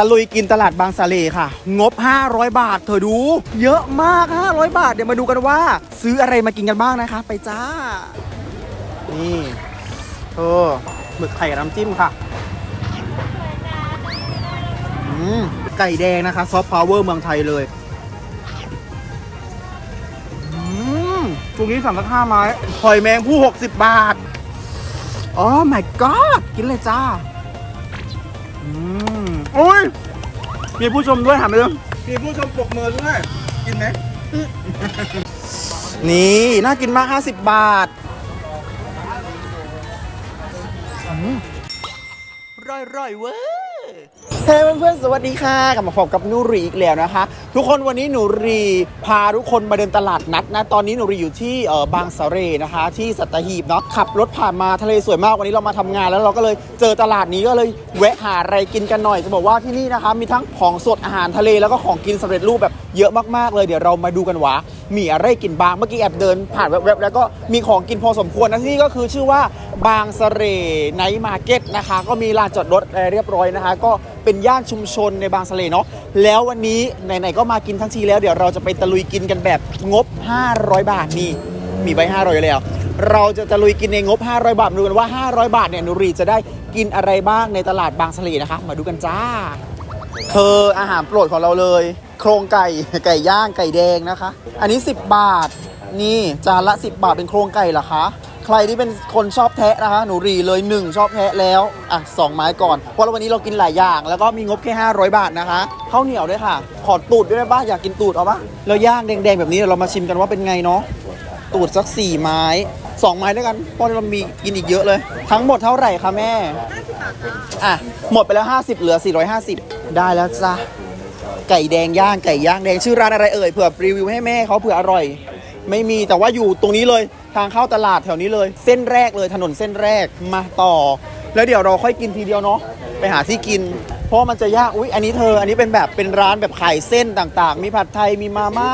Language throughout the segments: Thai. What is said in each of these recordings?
ะลุยกินตลาดบางสะเลค่ะ งบ 500 บาท เธอดู เยอะมาก 500 บาท เดี๋ยวมาดูกันว่า ซื้ออะไรมากินกันบ้างนะคะ ไปจ้า นี่เออหมึกไข่น้ำจิ้มค่ะอืมไก่แดงนะคะ ซอฟต์พาวเวอร์เมืองไทยเลยอืมตรงนี้สั่งสักห้าไม้หอยแมงผู้ 60 บาท อ๋อ my god กินเลยจ้าอืม อ้ยมีผู้ชมด้วยถามไปเลยมีผู้ชมปรบมือด้วยกินไหมนี่น่ากินมาก 50 บาทร่อยร่อยๆเว้ยเฮ้ยเพื่อนๆสวัสดีค่ะกลับมาพบกับนูรีอีกแล้วนะคะ ทุกคนวันนี้หนูรีพาทุกคนมาเดินตลาดนัดนะ ตอนนี้หนูรีอยู่ที่เออบางสะเรนะคะ ที่สัตหีบเนาะขับรถผ่านมาทะเลสวยมากวันนี้เรามาทำงานแล้วเราก็เลยเจอตลาดนี้ก็เลยแวะหาอะไรกินกันหน่อยจะบอกว่าที่นี่นะคะ มีทั้งของสดอาหารทะเลแล้วก็ของกินสำเร็จรูปแบบเยอะมากๆเลยเดี๋ยวเรามาดูกันว่ามีอะไรกินบ้างเมื่อกี้แอบเดินผ่านแวบๆแล้วก็มีของกินพอสมควรนะที่นี่ก็คือชื่อว่าบางสะเรไนท์มาร์เก็ตนะคะ ก็มีลานจอดรถอะไรเรียบร้อยนะคะ ก็ เป็นย่านชุมชนในบางสะเลเนาะแล้ววันนี้ไหนๆก็มากินทั้งทีแล้วเดี๋ยวเราจะไปตะลุยกินกันแบบงบ 500 บาทนี่มีใบ500อยแล้ว เราจะตะลุยกินในงบ 500 บาทมาดูกันว่า 500 บาทเนี่ยนุรีจะได้กินอะไรบ้างในตลาดบางสะเลนะคะ มาดูกันจ้าเธออาหารโปรดของเราเลย โครงไก่ไก่ย่างไก่แดงนะคะ อันนี้ 10 บาทนี่จานละ 10 บาทเป็นโครงไก่เหรอคะ รที่เป็นคนชอบแทะนะคะหนูรีเลย 1 ชอบแทะแล้วอะสองไม้ก่อน เพราะวันนี้เรากินหลายอย่าง แล้วก็มีงบแค่ 500 บาทนะคะข้าวเหนียวด้วยค่ะ ขอตูดด้วยได้ปะอยากกินตูดเอาปะแล้วย่างแดงๆแบบนี้เดี๋ยวเรามาชิมกันว่าเป็นไงเนาะตูดสัก 4 ไม้ 2 ไม้ด้วยกันเพราะเรามีกินอีกเยอะเลย ทั้งหมดเท่าไหร่คะแม่อะหมดไปแล้ว 50 เหลือ 450 ได้แล้วจ้ะไก่แดงย่างไก่ย่างแดงชื่อร้านอะไรเอ่ยเผื่อรีวิวให้แม่เขาเผื่ออร่อย ไม่มีแต่ว่าอยู่ตรงนี้เลย ทางเข้าตลาดแถวนี้เลย เส้นแรกเลยถนนเส้นแรกมาต่อ แล้วเดี๋ยวเราค่อยกินทีเดียวเนาะไปหาที่กิน เพราะมันจะยากอุ๊ยอันนี้เธอ อันนี้เป็นแบบเป็นร้านแบบขายเส้นต่างๆ มีผัดไทยมีมาม่า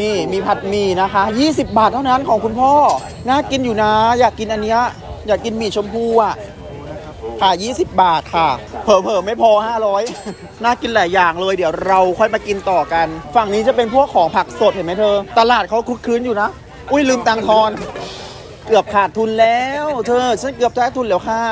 นี่มีผัดหมี่นะคะ 20 บาทเท่านั้นของคุณพ่อน่ากินอยู่นะ อยากกินอันเนี้ยอยากกินหมี่ชมพูอะค่ะ 20 บาทค่ะ เผลอๆไม่พอ 500 น่ากินหลายอย่างเลย เดี๋ยวเราค่อยมากินต่อกัน ฝั่งนี้จะเป็นพวกของผักสดเห็นไหมเธอ ตลาดเขาคลุกคลื้นอยู่นะ อุ้ยลืมตังค์ทอน เกือบขาดทุนแล้ว เธอฉันเกือบจะได้ทุนแล้วค่ะ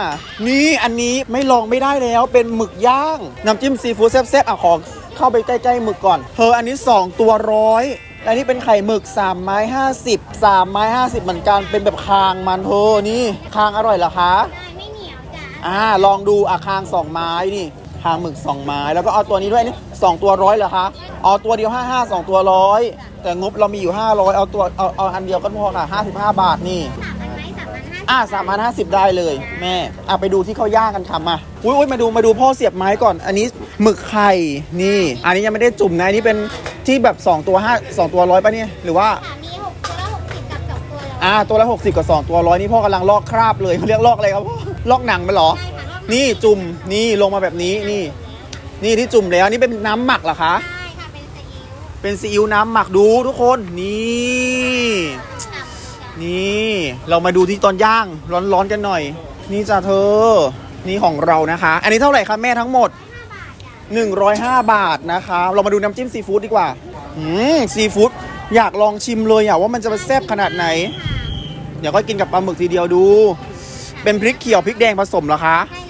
นี่อันนี้ไม่ลองไม่ได้แล้วเป็นหมึกย่างน้ำจิ้มซีฟู้ดแซ่บๆอะขอเข้าไปใกล้ๆหมึกก่อน เธออันนี้ 2 ตัวร้อยและนี่เป็นไข่หมึก 3 ไม้ 50 3 ไม้ 50 เหมือนกันเป็นแบบคางมันเธอนี่คางอร่อยเหรอคะไม่เหนียวจ้ะอ่าลองดูอะคางสองไม้นี่ คางหมึกสองไม้ แล้วก็เอาตัวนี้ด้วยนี่สองตัวร้อยเหรอคะเอาตัวเดียวห้าห้าสองตัวร้อยแต่งบเรามีอยู่ 500 เอาตัวเอาเอาอันเดียวก็พอค่ะ55 บาทนี่สามพันไหมสามพันห้าอะสามพันห้าสิบได้เลย แม่อะไปดูที่เขาย่างกันค่ะมาอุ้ยอุ้ยมาดูมาดูพ่อเสียบไม้ก่อน อันนี้หมึกไข่นี่ อันนี้ยังไม่ได้จุ่มนะอันนี้เป็นที่แบบ 2 ตัว5 2ตัวร้อยป่ะเนี่ยหรือว่าสามีหกตัวละหกสิบกับสองตัวละอ่าตัวละ60 กับ 2 ตัวร้อยนี่พ่อกำลังลอกคราบเลยเขาเรียกลอกอะไรครับพ่อลอกหนังมันเหรอได้ค่ะ นี่จุ่มนี่ลงมาแบบนี้นี่ นี่ที่จุ่มแล้วนี่เป็นน้ำหมักเหรอคะได้ค่ะ เป็นซีอิ๊วเป็นซีอิ๊วน้ำหมักดูทุกคนนี่ฉ่ำจ้ะนี่เรามาดูที่ตอนย่างร้อนๆกันหน่อย นี่จ้ะเธอ นี่ของเรานะคะ อันนี้เท่าไหร่คะแม่ทั้งหมด 105 บาทนะคะ เรามาดูน้ำจิ้มซีฟู้ดดีกว่าอืมซีฟู้ดอยากลองชิมเลยอะว่ามันจะแซ่บขนาดไหน เดี๋ยวก็กินกับปลาหมึกทีเดียวดู เป็นพริกเขียวพริกแดงผสมเหรอคะ ใช่แ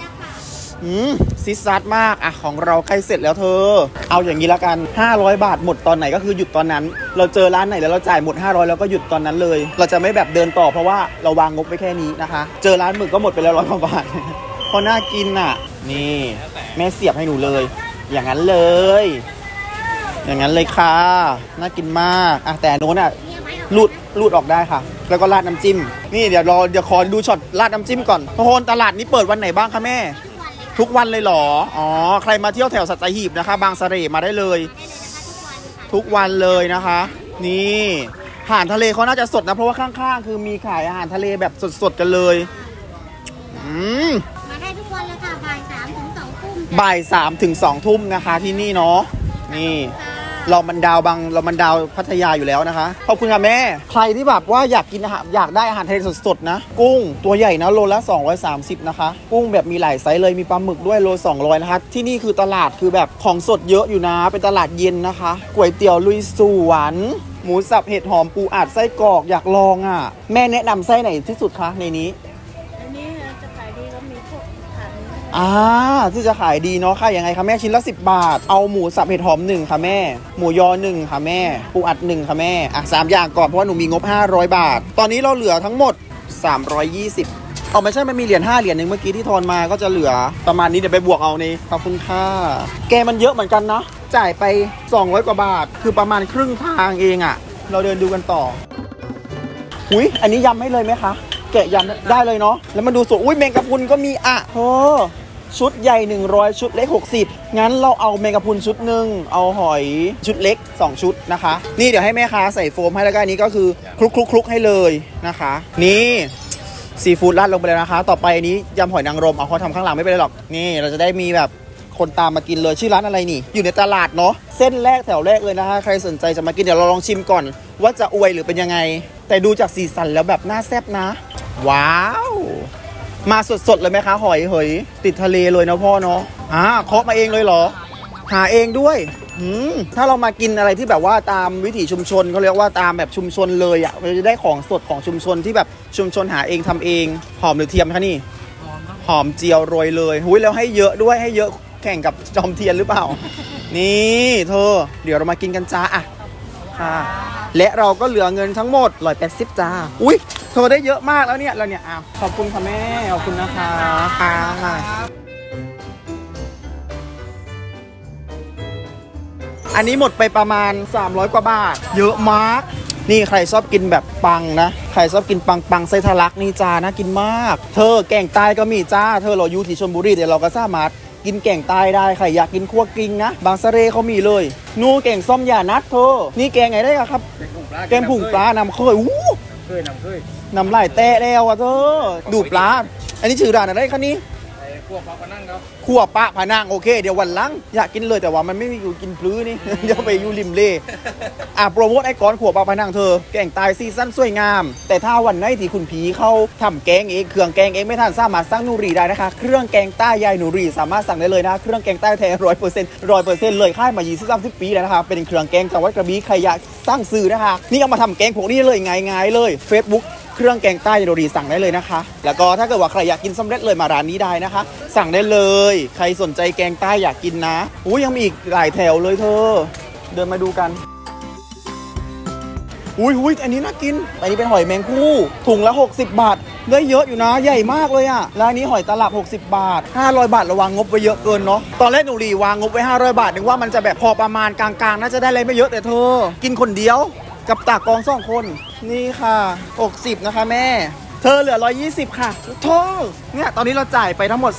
ล้วค่ะ อืมซิซัดมากอะของเราใกล้เสร็จแล้วเธอ เอาอย่างนี้ละกัน 500 บาทหมดตอนไหนก็คือหยุดตอนนั้น เราเจอร้านไหนแล้วเราจ่ายหมด 500 แล้วก็หยุดตอนนั้นเลย เราจะไม่แบบเดินต่อเพราะว่าเราวางงบไว้แค่นี้นะคะ เจอร้านหมึกก็หมดไปแล้วร้อยกว่าบาทเพราะน่ากินอะ นี่ แม่เสียบให้หนูเลย อย่างนั้นเลย อย่างนั้นเลยค่ะ น่ากินมากอะแต่โน้นอะเนี่ยไหมเอารูดรูดออกได้ค่ะ แล้วก็ราดน้ำจิ้ม นี่เดี๋ยวรอเดี๋ยวขอดูช็อตราดน้ำจิ้มก่อนทุกคนตลาดนี้เปิดวันไหนบ้างคะแม่ ทุกวันเลยค่ะทุกวันเลยเหรอ อ๋อ ใครมาเที่ยวแถวสัตหีบนะคะ บางสะเสร่มาได้เลยได้เลยนะคะทุกวันค่ะทุกวันเลยนะคะ นี่อาหารทะเลเขาน่าจะสดนะ เพราะว่าข้างๆ คือมีขายอาหารทะเลแบบสดๆกันเลย อืม มาได้ทุกวันเลยค่ะบ่ายสามถึงสองทุ่มจ้ะบ่ายสามถึงสองทุ่มนะคะที่นี่เนาะ นี่ ค่ะ เรามันดาวบางเรามันดาวพัทยาอยู่แล้วนะคะ ขอบคุณค่ะแม่ ใครที่แบบว่าอยากกินอาหารอยากได้อาหารทะเลสดๆนะ กุ้งตัวใหญ่นะโลละ 230 นะคะ กุ้งแบบมีหลายไซส์เลยมีปลาหมึกด้วยโล 200 นะคะ ที่นี่คือตลาดคือแบบของสดเยอะอยู่นะ เป็นตลาดเย็นนะคะก๋วยเตี๋ยวลุยสวนหมูสับเห็ดหอมปูอัดไส้กรอกอยากลองอะ แม่แนะนำไส้ไหนที่สุดคะในนี้ อ่าที่จะขายดีเนาะค่ะยังไงคะแม่ชิ้นละ 10 บาท เอาหมูสับเห็ดหอมหนึ่งค่ะแม่ หมูยอหนึ่งค่ะแม่ ปูอัดหนึ่งค่ะแม่ อะสามอย่างก่อนเพราะว่าหนูมีงบ 500 บาท ตอนนี้เราเหลือทั้งหมด 320เอาไม่ใช่มันมีเหรียญ5เหรียญหนึ่งเมื่อกี้ที่ทอนมาก็จะเหลือประมาณนี้เดี๋ยวไปบวกเอาในขอบคุณค่ะแกมันเยอะเหมือนกันเนาะจ่ายไป 200 กว่าบาท คือประมาณครึ่งทางเองอะเราเดินดูกันต่ออุ้ยอันนี้ยำให้เลยไหมคะแกะยำได้เลยเนาะแล้วมาดูสวยอุ้ยแมงกะพรุนก็มีอะโอ้ ชุดใหญ่ 100 ชุดเล็ก 60 งั้นเราเอาแมงกะพรุนชุดหนึ่งเอาหอยชุดเล็ก 2 ชุดนะคะ นี่เดี๋ยวให้แม่ค้าใส่โฟมให้แล้วก็อันนี้ก็คือคลุกคลุกคลุกให้เลยนะคะ นี่ซีฟู้ดราดลงไปเลยนะคะ ต่อไปอันนี้ยำหอยนางรมเอาเขาทำข้างหลังไม่เป็นไรหรอก นี่เราจะได้มีแบบคนตามมากินเลยชื่อร้านอะไรนี่ อยู่ในตลาดเนาะเส้นแรกแถวแรกเลยนะคะ ใครสนใจจะมากินเดี๋ยวเราลองชิมก่อน ว่าจะอวยหรือเป็นยังไง แต่ดูจากสีสันแล้วแบบน่าแซ่บนะ ว้าว มาสดๆเลยไหมคะหอยเหยติดทะเลเลยนะพ่อเนาะอ่าเคาะมาเองเลยเหรอ หาเองด้วยถ้าเรามากินอะไรที่แบบว่าตามวิถีชุมชนเขาเรียกว่าตามแบบชุมชนเลยอะ่ะเราจะได้ของสดของชุมชนที่แบบชุมชนหาเองทำเองหอมหรือเทียมคะนี่หอมเจียวโรยเลยหุยแล้วให้เยอะด้วยให้เยอะแข่งกับจอมเทียนหรือเปล่า นี่เธอ เดี๋ยวเรามากินกันจ้าอะ ค่ะ และเราก็เหลือเงินทั้งหมดร้อยแปดสิบจ้า อุ้ยเธอได้เยอะมากแล้วเนี่ยเราเนี่ยอ้าวขอบคุณค่ะแม่ ขอบคุณนะคะค่ะอันนี้หมดไปประมาณ 300 กว่าบาท เยอะมาก นี่ใครชอบกินแบบปังนะ ใครชอบกินปังปังไส้ทะลักนี่จ้าน่ากินมาก เธอแกงใต้ก็มีจ้า เธอเราอยู่ที่ชลบุรีเดี๋ยวเราก็สามารถ กินแกงใต้ได้ใครอยากกินคั่วกลิ้งนะ บางสะเรเขามีเลยนูแกงส้มยานัดเธอนี่แกงไงได้อะครับ แกงผุ่งปลานำเคยอู้เคยนำเคยนำลายแตะแล้วอะเธอดูปลา อันนี้ชื่อร้านอะไรคะนี่ไอ้พ วกปลาปลานั่งครับขั่วปะผานังโอเค เดี๋ยววันหลังอยากกินเลยแต่ว่ามันไม่มีอยู่กินพลื้นี่ เดี๋ยวไปอยู่ริมเล่อะโปรโมทไอ้ก้อนขั่วปะผนังเธอ แกงตายซีซั่นสวยงาม แต่ถ้าวันไหนที่คุณผีเข้าทำแกงเองเครื่องแกงเองไม่ทันสามารถสร้างนูรีได้นะคะ เครื่องแกงใต้ยายนูรีสามารถสั่งได้เลยนะเครื่องแกงใต้แท้ร้อยเปอร์เซ็นต์ร้อยเปอร์เซ็นต์เลยค่ายมา20 30ปีแล้วนะคะเป็นเครื่องแกงจังหวัดกระบี่ใครอยากสร้างซื้อนะคะนี่เอามาทำแกงพวกนี้เลยง่ายๆเลย Facebook เครื่องแกงใต้ยายนูรีสั่งได้เลยนะคะ แล้วก็ถ้าเกิดว่าใครอยากกินสำเร็จเลยมาร้านนี้ได้นะคะ สั่งได้เลย ใครสนใจแกงใต้อยากกินนะอู้ยังมีอีกหลายแถวเลยเธอ เดินมาดูกันอุ้ยอุ้ยอันนี้น่ากิน อันนี้เป็นหอยแมงคู่ถุงละ 60 บาท ได้เยอะอยู่นะ ใหญ่มากเลยอะร้านนี้หอยตลับ 60 บาท 500 บาทระวังงบไว้เยอะเกินเนาะ ตอนแรกหนูรีวางงบไว้ 500 บาทนึกว่ามันจะแบบพอประมาณกลางๆ น่าจะได้อะไรไม่เยอะแต่เธอ กินคนเดียว กับตากองสองคน นี่ค่ะ 60 นะคะแม่ เธอเหลือ 120 ค่ะโทษเนี่ย ตอนนี้เราจ่ายไปทั้งหมด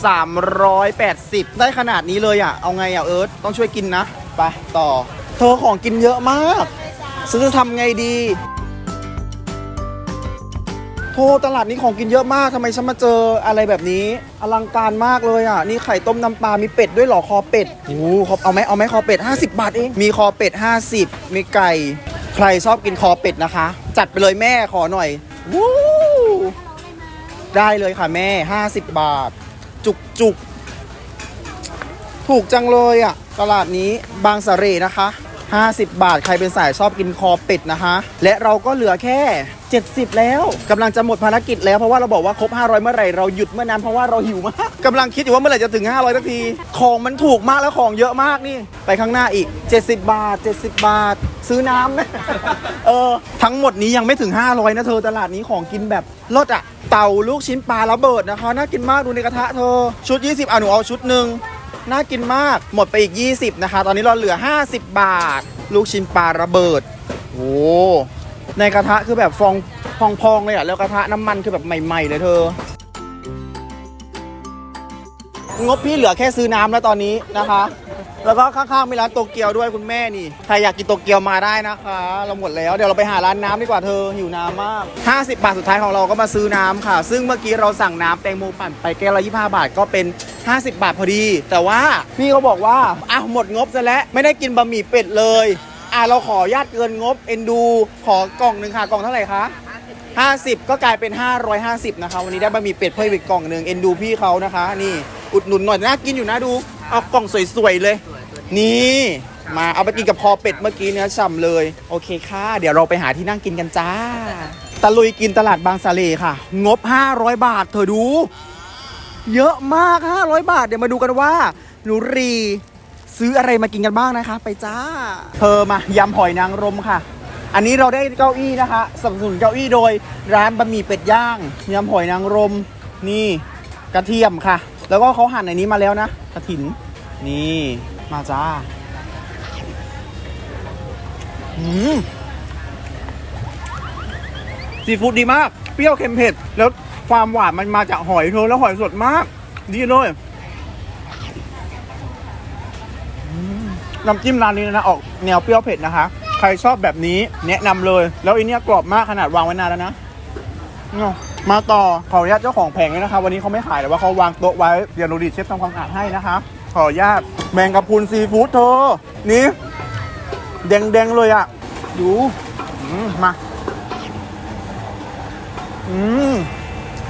380 ได้ขนาดนี้เลยอะเอาไงอะเอิร์ธต้องช่วยกินนะ ไป ต่อ เธอของกินเยอะมากฉันจะทำไงดี โทรตลาดนี้ของกินเยอะมากทำไมฉันมาเจออะไรแบบนี้ อลังการมากเลยอะ นี่ไข่ต้มน้ำปลา มีเป็ดด้วยเหรอ คอเป็ดโอ้โหเขาเอาไหมเอาไหมคอเป็ด 50 บาทเอง มีคอเป็ด 50 มีไก่ ใครชอบกินคอเป็ดนะคะ จัดไปเลยแม่ขอหน่อยวู้ได้เลยค่ะแม่ 50 บาท จุกจุกถูกจังเลยอะ ตลาดนี้บางสะเรนะคะ 50 บาทใครเป็นสายชอบกินคอเป็ดนะคะ และเราก็เหลือแค่ 70 แล้วกำลังจะหมดภารกิจแล้วเพราะว่าเราบอกว่าครบ 500 เมื่อไหร่เราหยุดเมื่อนั้นเพราะว่าเราหิวมากกำลังคิดอยู่ว่าเมื่อไหร่จะถึง 500สักที ของมันถูกมากแล้วของเยอะมากนี่ ไปข้างหน้าอีก 70 บาท 70 บาท ซื้อน้ำนะเออทั้งหมดนี้ยังไม่ถึง 500 นะเธอตลาดนี้ของกินแบบลดอะเต่าลูกชิ้นปลาระเบิดนะคะน่ากินมากดูในกระทะเธอชุด 20อะหนูเอาชุดหนึ่งน่ากินมากหมดไปอีก 20 นะคะ ตอนนี้เราเหลือ 50 บาท ลูกชิ้นปลาระเบิดโอ้ ในกระทะคือแบบฟองพองๆเลยอะแล้วกระทะน้ำมันคือแบบใหม่ ๆ เลยเธอ งบพี่เหลือแค่ซื้อน้ำแล้วตอนนี้นะคะ แล้วก็ข้างๆมีร้านโตเกียวด้วยคุณแม่นี่ ใครอยากกินโตเกียวมาได้นะคะ เราหมดแล้ว เดี๋ยวเราไปหาร้านน้ำดีกว่าเธอ หิวน้ำมาก 50 บาทสุดท้ายของเราก็มาซื้อน้ำค่ะ ซึ่งเมื่อกี้เราสั่งน้ำแตงโมปั่นไปแก้วละ25 บาทก็เป็น50 บาทพอดี แต่ว่าพี่เขาบอกว่าอ้าวหมดงบซะแล้วไม่ได้กินบะหมี่เป็ดเลย อะเราขอญาตเกินงบเอ็นดูขอกล่องหนึ่งค่ะกล่องเท่าไหร่คะ50 ก็กลายเป็น 550 นะคะ วันนี้ได้บะหมี่เป็ดเพิ่มอีกกล่องหนึ่งเอ็นดูพี่เขานะคะ นี่อุดหนุนหน่อยน่ากินอยู่นะดู เอากล่องสวยๆเลย นี่มาเอาไปกินกับพอเป็ดเมื่อกี้เนื้อฉ่ำเลย โอเคค่ะ เดี๋ยวเราไปหาที่นั่งกินกันจ้า ตะลุยกินตลาดบางสะเลค่ะ งบ 500 บาท เธอดู เยอะมาก 500 บาท เดี๋ยวมาดูกันว่าหนูรี ซื้ออะไรมากินกันบ้างนะคะ ไปจ้าเธอมายำหอยนางรมค่ะ อันนี้เราได้เก้าอี้นะคะสนับสนุนเก้าอี้โดยร้านบะหมี่เป็ดย่างยำหอยนางรม นี่กระเทียมค่ะ แล้วก็เขาหั่นในนี้มาแล้วนะกระถิน นี่มาจ้าอืมซีฟู้ดดีมาก เปรี้ยวเค็มเผ็ด แล้วความหวานมันมาจากหอยเธอแล้วหอยสดมาก ดีเลยอืม น้ำจิ้มร้านนี้นะออกแนวเปรี้ยวเผ็ดนะคะ ใครชอบแบบนี้แนะนำเลย แล้วอันเนี้ยกรอบมากขนาดวางไว้นานแล้วนะเอามาต่อขออนุญาตเจ้าของแผงเลยนะคะ วันนี้เขาไม่ขายแต่ว่าเขาวางโต๊ะไว้เดี๋ยวโรดีเชฟทำความสะอาดให้นะคะ ขออนุญาตแมงกะพรุนซีฟู้ดเธอนี่แดงๆเลยอะ่ะดูอืมมาอืม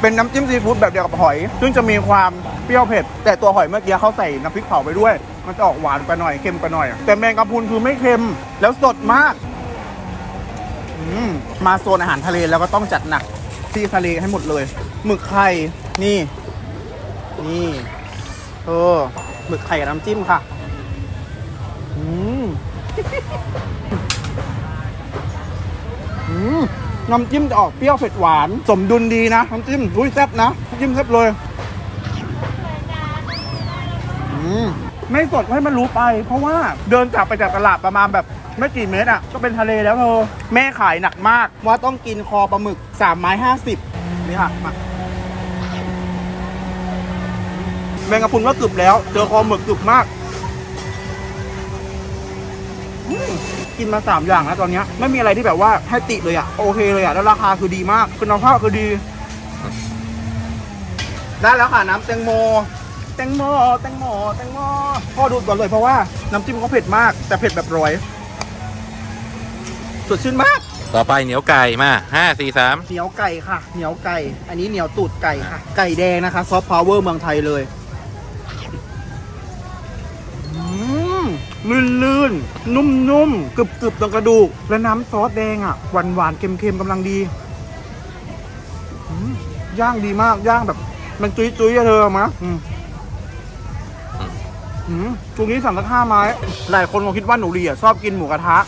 เป็นน้ำจิ้มซีฟู้ดแบบเดียวกับหอย ซึ่งจะมีความเปรี้ยวเผ็ด แต่ตัวหอยเมื่อกี้เขาใส่น้ำพริกเผาไปด้วย มันจะออกหวานไปหน่อยเค็มไปหน่อย แต่แมงกะพรุนคือไม่เค็มแล้วสดมากมมาโซนอาหารทะเลแล้วก็ต้องจัดหนักที่ทะเลให้หมดเลยหมึกไข่นี่ นี่เออหมึกไข่กับน้ำจิ้มค่ะอืมอืมน้ำจิ้มจะออกเปรี้ยวเผ็ดหวาน สมดุลดีนะน้ำจิ้มอุ้ยแซ่บนะน้ำจิ้มแซ่บเลย ไม่สดให้มันรู้ไป เพราะว่าเดินจากไปจากตลาดประมาณแบบไม่กี่เมตรอะก็เป็นทะเลแล้วเธอแม่ขายหนักมากว่าต้องกินคอปลาหมึกสามไม้ห้าสิบนี่ค่ะมาแมงกะพรุนก็กรึบแล้ว เจอคอหมึกกรึบมากกินมา 3 อย่างแล้วตอนนี้ไม่มีอะไรที่แบบว่าให้ติเลยอะโอเคเลยอะ แล้วราคาคือดีมากคุณภาพคือดี ได้แล้วค่ะ น้ำแตงโม แตงโมแตงโมแตงโมพ่อดูก่อนเลยเพราะว่าน้ำจิ้มเขาเผ็ดมาก แต่เผ็ดแบบร้อยสดชื่นมากต่อไปเหนียวไก่มาห้าสี่สามเหนียวไก่ค่ะ เหนียวไก่ อันนี้เหนียวตูดไก่ค่ะ ไก่แดงนะคะซอฟต์พาวเวอร์เมืองไทยเลยอืมลื่นๆนุ่มๆกรึบๆตรงกระดูก และน้ำซอสแดงอะ หวานๆเค็มๆกำลังดีอืมย่างดีมาก ย่างแบบ มันจุยๆอะเธอมะ อืมตรงนี้สั่งสักห้าไม้ หลายคนคงคิดว่าหนูรีอะชอบกินหมูกระทะ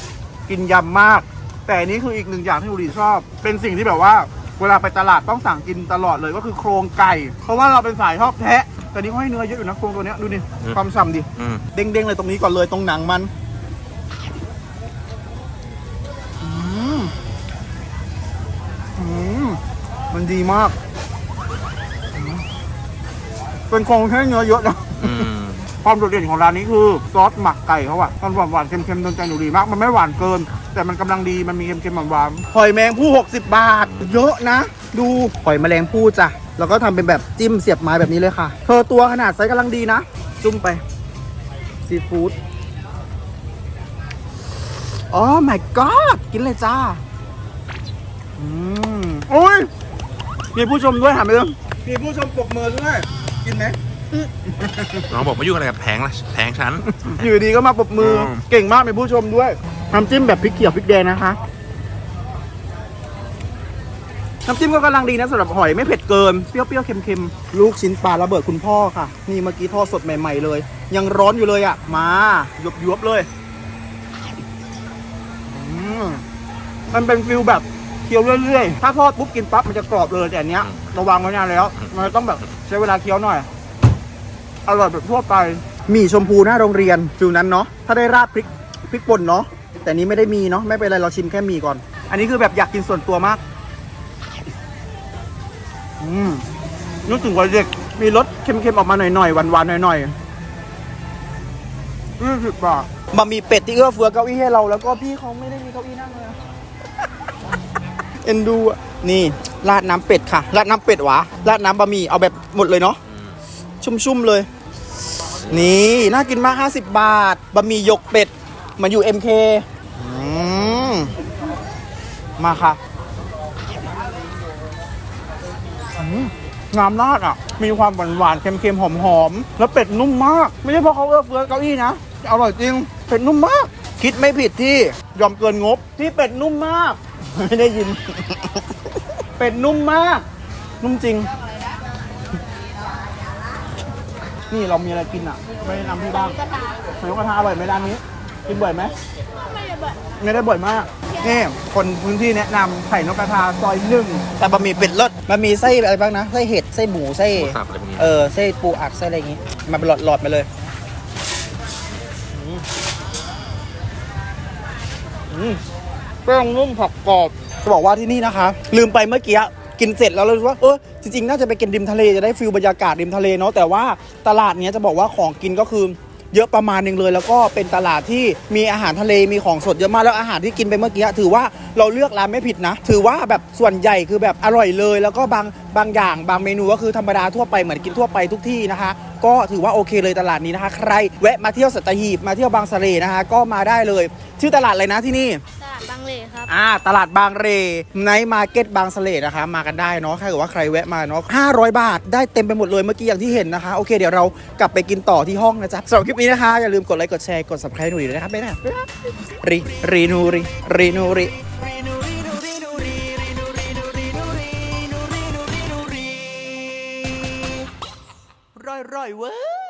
กินยำมาก แต่อันนี้คืออีกหนึ่งอย่างที่หนูรีชอบ เป็นสิ่งที่แบบว่า เวลาไปตลาดต้องสั่งกินตลอดเลยก็คือโครงไก่ เพราะว่าเราเป็นสายชอบแทะ แต่นี่เขาให้เนื้อเยอะอยู่นะโครงตัวเนี้ยดูดิความฉ่ำดิ อืมเด้งๆเลยตรงนี้ก่อนเลยตรงหนังมันอืมอืมมันดีมากอืมเป็นโครงแค่เนื้อเยอะนะ อืม ความโดดเด่นของร้านนี้คือซอสหมักไก่เขาอะมันหวานหวานๆเค็มๆโดนใจหนูดีมาก มันไม่หวานเกิน แต่มันกำลังดีมันมีเค็มๆหวานๆหอยแมงผู้ 60 บาท เยอะนะ ดูหอยแมลงภู่จ้ะ แล้วก็ทำเป็นแบบจิ้มเสียบไม้แบบนี้เลยค่ะ เธอตัวขนาดไซส์กำลังดีนะ จุ่มไป ซีฟู้ดอ๋อ my god กินเลยจ้า อืมโอ้ยมีผู้ชมด้วยถามไปเลยมีผู้ชมปรบมือด้วย กินไหม น้องบอกไม่ยุ่งอะไรกับแผงละแผงฉัน อยู่ดีก็มาปรบมืออม เก่งมากเป็นผู้ชมด้วยน้ำจิ้มแบบพริกเขียวพริกแดงนะคะน้ำจิ้มก็กำลังดีนะสำหรับหอยไม่เผ็ดเกินเปรี้ยวๆเค็มๆลูกชิ้นปลาระเบิดคุณพ่อค่ะ นี่เมื่อกี้ทอดสดใหม่ ๆ เลย ยังร้อนอยู่เลยอะ มาหยวบๆเลยอืมมันเป็นฟิลแบบเคี้ยวเรื่อยๆ ถ้าทอดปุ๊บกินปั๊บมันจะกรอบเลยแต่อันเนี้ยระวังไว้นานแล้ว มันต้องแบบใช้เวลาเคี้ยวหน่อย อร่อยแบบทั่วไปหมี่ชมพูหน้าโรงเรียนฟิลนั้นเนาะถ้าได้ราดพริกพริกป่นเนาะแต่นี้ไม่ได้มีเนาะไม่เป็นไรเราชิมแค่หมี่ก่อน อันนี้คือแบบอยากกินส่วนตัวมากอืมนึกถึงวัยเด็กมีรสเค็มๆออกมาหน่อยๆหวานๆหน่อยๆยี่สิบบาทบะหมี่เป็ดที่เอื้อเฟื้อเก้าอี้ให้เราแล้วก็พี่เขาไม่ได้มีเก้าอี้นั่งเลยอะเอ็นดูอะนี่ราดน้ำเป็ดค่ะราดน้ำเป็ดหวะราดน้ำบะหมี่เอาแบบหมดเลยเนาะชุ่มๆเลย นี่น่ากินมาก 50 บาทบะหมี่หยกเป็ดมันอยู่ MK อืมาค่ะอืมงามราดอะ มีความหวานหวานๆเค็มๆ หอมๆ แล้วเป็ดนุ่มมาก ไม่ใช่เพราะเขาเอื้อเฟื้อเก้าอี้นะ อร่อยจริง เป็ดนุ่มมาก คิดไม่ผิดที่ยอมเกินงบ ที่เป็ดนุ่มมาก ไม่ได้ยิน เป็ดนุ่มมาก นุ่มจริง นี่เรามีอะไรกินอะ ไม่ได้นำพี่บ้างหอยนกกระทาอร่อยไหมร้านนี้ กินบ่อยไหมไม่ได้บ่อยมากนี่คนพื้นที่แนะนำไข่นกกระทาซอยหนึ่งแต่บะหมี่เป็ดรสบะหมี่ไส้อะไรบ้างนะไส้เห็ดไส้หมูไส้สับอะไรพวกนี้ เออไส้ปูอัดไส้อะไรอย่างงี้มาเป็นหลอดหลอดๆมาเลยอืมอืมแป้งนุ่มผักกรอบจะบอกว่าที่นี่นะคะ ลืมไปเมื่อกี้กินเสร็จแล้วเรารู้ว่าเออ จริงๆ น่าจะไปกินริมทะเลจะได้ฟิลบรรยากาศริมทะเลเนาะแต่ว่าตลาดเนี้ยจะบอกว่าของกินก็คือเยอะประมาณหนึ่งเลย แล้วก็เป็นตลาดที่มีอาหารทะเลมีของสดเยอะมากแล้วอาหารที่กินไปเมื่อกี้ถือว่าเราเลือกร้านไม่ผิดนะ ถือว่าแบบส่วนใหญ่คือแบบอร่อยเลย แล้วก็บางบางอย่างบางเมนูก็คือธรรมดาทั่วไปเหมือนกินทั่วไปทุกที่นะคะ ก็ถือว่าโอเคเลยตลาดนี้นะคะ ใครแวะมาเที่ยวสัตหีบมาเที่ยวบางสะเลนะคะ ก็มาได้เลย ชื่อตลาดอะไรนะที่นี่ต เลครับอ่าตลาดบางเรในมาร์เก็ตบางสะเลนะคะมากันได้เนาะถ้าเกิดว่าใครแวะมาเนาะ500 บาท ได้เต็มไปหมดเลยเมื่อกี้อย่างที่เห็นนะคะ โอเคเดี๋ยวเรากลับไปกินต่อที่ห้องนะจ๊ะสำหรับคลิปนี้นะคะ อย่าลืมกดไลค์กดแชร์กด subscribe หนูด้วยนะครับบ๊ายบายรีรีนูรีรีนูรีร่อยร่อยเว้ย